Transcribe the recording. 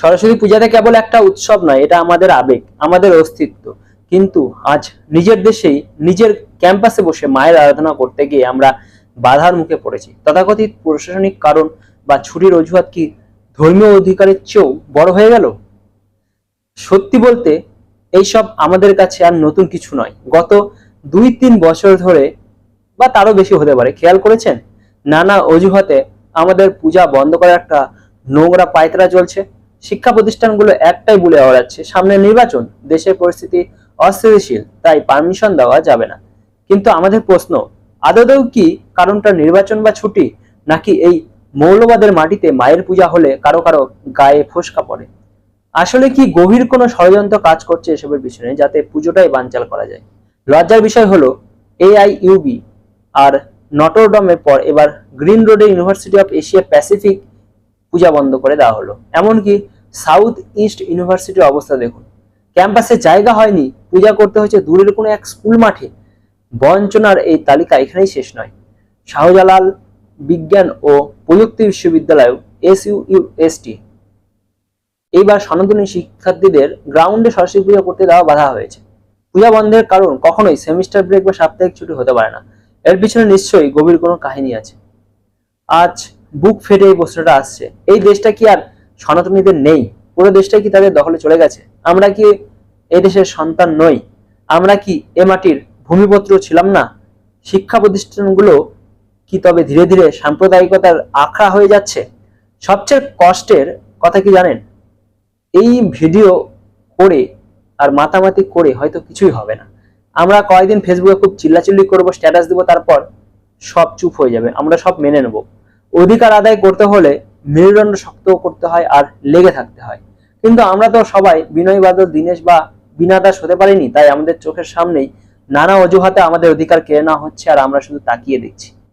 সরস্বতী পূজাতে কেবল একটা উৎসব নয়, এটা আমাদের আবেগ, আমাদের অস্তিত্ব। কিন্তু আজ নিজের দেশেই, নিজের ক্যাম্পাসে বসে মায়ের আরাধনা করতে গিয়ে আমরা বাধার মুখে পড়েছি। তথাকথিত প্রশাসনিক কারণ বা ছুটির অজুহাত কি ধর্মীয় অধিকারের চেয়েও বড় হয়ে গেল? সত্যি বলতে, এইসব আমাদের কাছে আর নতুন কিছু নয়। গত দুই তিন বছর ধরে, বা তারও বেশি হতে পারে, খেয়াল করেছেন? নানা অজুহাতে আমাদের পূজা বন্ধ করার একটা নোংরা পায়তারা চলছে। শিক্ষা প্রতিষ্ঠানগুলো একটাই বলে ওড়াচ্ছে সামনে নির্বাচন, দেশের পরিস্থিতি অস্থিতিশীল, তাই পারমিশন দেওয়া যাবে না। কিন্তু আমাদের প্রশ্ন, আদৌ কি কারণটা নির্বাচন বা ছুটি, নাকি এই মৌলবাদের মাটিতে মায়ের পূজা হলে কারও কারও গায়ে ফোসকা পড়ে? আসলে কি গভীর কোনো ষড়যন্ত্র কাজ করছে এসবের পিছনে, যাতে পুজোটাই বানচাল করা যায়? লজ্জার বিষয় হলো এআইইউবি আর নটরডমের পর এবার গ্রিন রোডে ইউনিভার্সিটি অফ এশিয়া প্যাসিফিক পূজা বন্ধ করে দেওয়া হলো। এমনকি সাউথ ইস্ট ইউনিভার্সিটির অবস্থা দেখুন। ক্যাম্পাসে জায়গা হয়নি, পূজা করতে হয়েছে দূরের কোনো এক স্কুল মাঠে। বঞ্চনার এই তালিকা এখানেই শেষ নয়। শাহজালাল বিজ্ঞান ও প্রযুক্তি বিশ্ববিদ্যালয় এস ইউএসটি এইবার সনাতনী শিক্ষার্থীদের গ্রাউন্ডে সরস্বতী পূজা করতে দেওয়া বাধা হয়েছে। পূজা বন্ধের কারণ কখনোই সেমিস্টার ব্রেক বা সাপ্তাহিক ছুটি হতে পারে না। এর পিছনে নিশ্চয়ই গভীর কোনো কাহিনী আছে। আজ বুক ফেটে এই প্রশ্নটা আসছে। এই দেশটা কি আর সনাতনীদের নেই? পুরো দেশটা কি তাদের দখলে চলে গেছে? আমরা কি এই দেশের সন্তান নই? আমরা কি এ মাটির ভূমিপত্র ছিলাম না? শিক্ষা প্রতিষ্ঠানগুলো কি তবে ধীরে ধীরে সাম্প্রদায়িকতার আখড়া হয়ে যাচ্ছে? সবচেয়ে কষ্টের কথা কি জানেন? এই ভিডিও করে আর মাতামাতি করে হয়তো কিছুই হবে না। আমরা কয়েকদিন ফেসবুকে খুব চিল্লাচিল্লি করব, স্ট্যাটাস দিব, তারপর সব চুপ হয়ে যাবে। আমরা সব মেনে নেব। অধিকার আদায় করতে হলে মেরুদণ্ড শক্ত করতে হয় আর লেগে থাকতে হয়। কিন্তু আমরা তো সবাই বিনয় বাদল, দীনেশ বা বিনা দাস হতে পারিনি, তাই আমাদের চোখের সামনেই নানা অজুহাতে আমাদের অধিকার কেড়ে নেওয়া হচ্ছে আর আমরা শুধু তাকিয়ে দেখছি।